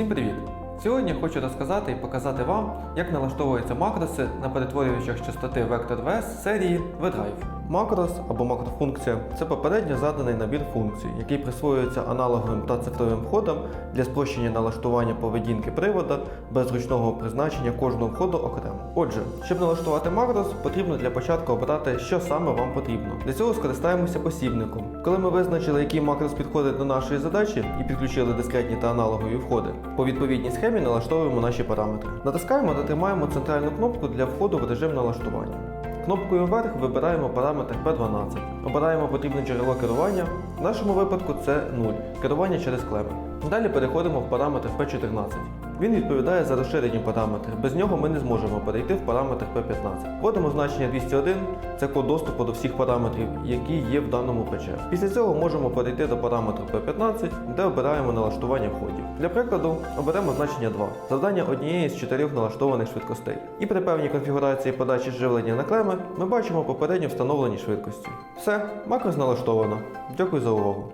Всім привіт! Сьогодні хочу розказати і показати вам, як налаштовуються макроси на перетворюючих частоти Vector VS серії V-Drive. Макрос або макрофункція це попередньо заданий набір функцій, який присвоюється аналоговим та цифровим входам для спрощення налаштування поведінки привода без зручного призначення кожного входу окремо. Отже, щоб налаштувати макрос, потрібно для початку обрати, що саме вам потрібно. Для цього скористаємося посібником. Коли ми визначили, який макрос підходить до нашої задачі і підключили дискретні та аналогові входи, по відповідній схемі налаштовуємо наші параметри. Натискаємо та тримаємо центральну кнопку для входу в режим налаштування. Кнопкою вверх вибираємо параметр P12. Обираємо потрібне джерело керування. В нашому випадку це 0 керування через клеми. Далі переходимо в параметр P14. Він відповідає за розширені параметри. Без нього ми не зможемо перейти в параметр P15. Вводимо значення 201, це код доступу до всіх параметрів, які є в даному ПЧ. Після цього можемо перейти до параметру P15, де обираємо налаштування входів. Для прикладу, оберемо значення 2, завдання однієї з чотирьох налаштованих швидкостей. І при певній конфігурації подачі живлення на клеми ми бачимо попередньо встановлені швидкості. Все, макрос налаштовано. Дякую за увагу.